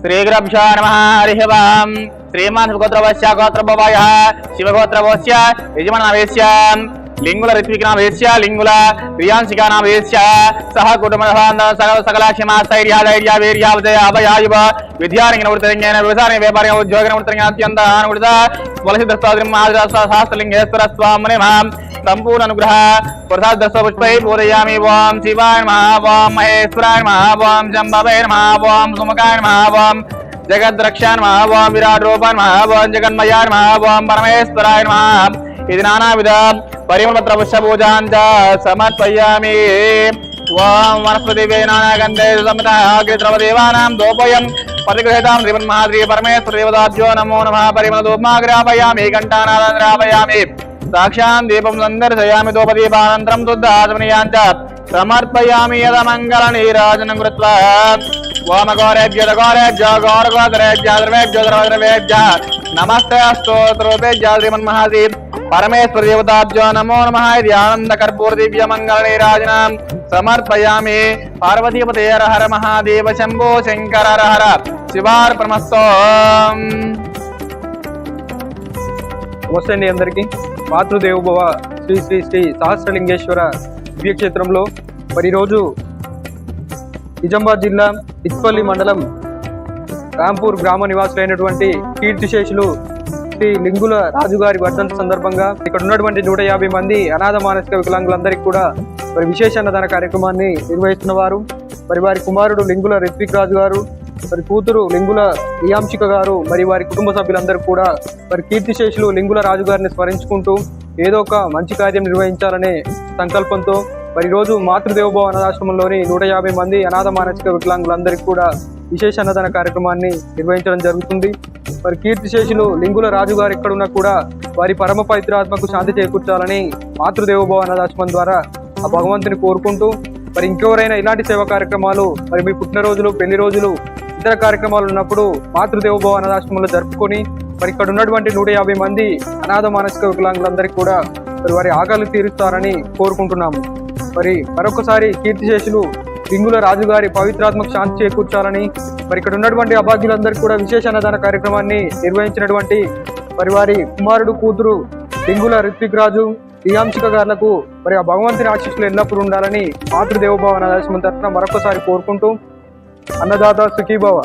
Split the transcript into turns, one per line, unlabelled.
శ్రీగురభ్యో నమ హరి ఓం శ్రీమాన్ గోత్రవస్య గోత్రభవాయ శివగోత్రవస్య యజమానవేశ్య లింగుల ఋత్వికనామేశ్య లింగుల ప్రియాంశికానామేశ్య సహ కుటుంబ సకల సకల క్షమా స్థైర్య ధైర్య వీర్య విజయ అభయాయువ విద్యారంగిన వృత్తింగైన వ్యవసాయ వ్యాపార ఉద్యోగ వృత్తింగ అత్యంత అనుకృత వలసిద్రస్తాద్రిం శాస్త్రలింగేశ్వర స్వామి సంపూర్ణ అనుగ్రహ ప్రసాదస్వ పుష్పై పూజయామి ఓం శివాయ నమః ఓం మహేశ్వరాయ నమః ఓం శంభవే నమః ఓం సుముఖాయ నమః ఓం జగద్రక్షాన్ నమః ఓం విరాట్ రూపాన్ నమః ఓం జగన్మయాయ నమః ఓం పరమేశ్వరాయ నమః ఇది నానావిధ పరిమళపత్ర పుష్ప పూజాంచ సమర్పయామి ఓం వనస్పతి నానాగంధే సమృతదేవానాం దోపయం పతిగృహీతాం శ్రీమన్మహాద్రి పరమేశ్వర దేవతాభ్యో నమో నమ పరిమళ ధూమాగ్రాపయామి ఘంటానాదాపయామి సాక్షాన్ దీపం సందర్శయామి దోపదీపానంతరం శుద్ధాచమనీయాంచ సమర్పయామి యదమంగళ నీరాజనం కృత్వా. ఓమఘోరేభ్య ఘోరేభ్య ఘోరఘోదరేభ్య ద్రవేభ్య ద్రవద్రవేభ్య నమస్తే స్తోత్రోపేభ్య శ్రీమన్మహాది పరమేశ్వర దేవతాభ్యో నమో నమః. ఇది ఆనంద కర్పూర దివ్య మంగళ నీరాజనం. సమర్పయామి పార్వతీపతే హర మహాదేవ శంభో శంకర హర శివార్పణమస్తో.
నమస్తే అండి అందరికీ. మాతృదేవభవ శ్రీ శ్రీ శ్రీ సహస్రలింగేశ్వర దివ్యక్షేత్రంలో మరి ఈరోజు నిజామాబాద్ జిల్లా ఇత్పల్లి మండలం రాంపూర్ గ్రామ నివాసులైనటువంటి కీర్తిశేషులు శ్రీ లింగుల రాజుగారి వర్ధంతి సందర్భంగా ఇక్కడ ఉన్నటువంటి నూట యాభై మంది అనాథ మానసిక వికలాంగులందరికీ కూడా మరి విశేష అన్నదాన కార్యక్రమాన్ని నిర్వహిస్తున్నవారు మరి వారి కుమారుడు లింగుల రిత్విక్ రాజు గారు మరి కూతురు లింగుల నియాంశిక గారు మరి వారి కుటుంబ సభ్యులందరూ కూడా మరి కీర్తిశేషులు లింగుల రాజు గారిని స్మరించుకుంటూ ఏదో ఒక మంచి కార్యం నిర్వహించాలనే సంకల్పంతో మరి రోజు మాతృదేవభవ అనాథాశ్రమంలోని నూట యాభై మంది అనాథ మానసిక వికలాంగులందరికీ కూడా విశేష అన్నదాన కార్యక్రమాన్ని నిర్వహించడం జరుగుతుంది. మరి కీర్తిశేషులు లింగుల రాజు గారు ఎక్కడున్నా కూడా వారి పరమ పవిత్రాత్మకు శాంతి చేకూర్చాలని మాతృదేవభవ అనాథాశ్రమం ద్వారా ఆ భగవంతుని కోరుకుంటూ మరి ఇంకెవరైనా ఇలాంటి సేవా కార్యక్రమాలు మరి మీ పుట్టినరోజులు పెళ్ళి రోజులు ఇతర కార్యక్రమాలు ఉన్నప్పుడు మాతృదేవభవ అనాథాశ్రమంలో జరుపుకొని మరి ఇక్కడ ఉన్నటువంటి నూట యాభై మంది అనాథ మానసిక వికలాంగులందరికీ కూడా మరి వారి ఆకలి తీరుస్తారని కోరుకుంటున్నాము. మరి మరొకసారి కీర్తిశేషులు పింగుల రాజుగారి పవిత్రాత్మక శాంతి చేకూర్చాలని మరి ఇక్కడ ఉన్నటువంటి అభాగ్యులందరికీ కూడా విశేష అన్నదాన కార్యక్రమాన్ని నిర్వహించినటువంటి మరి వారి కుమారుడు కూతురు పింగుల రిత్విక్ రాజు రియాంశిక గారులకు మరి ఆ భగవంతుని ఆశీస్సులు ఎల్లప్పుడూ ఉండాలని మాతృదేవభావన దర్శనం తరఫున మరొకసారి కోరుకుంటూ ಅನ್ನದಾತ ಸುಖೀಭವ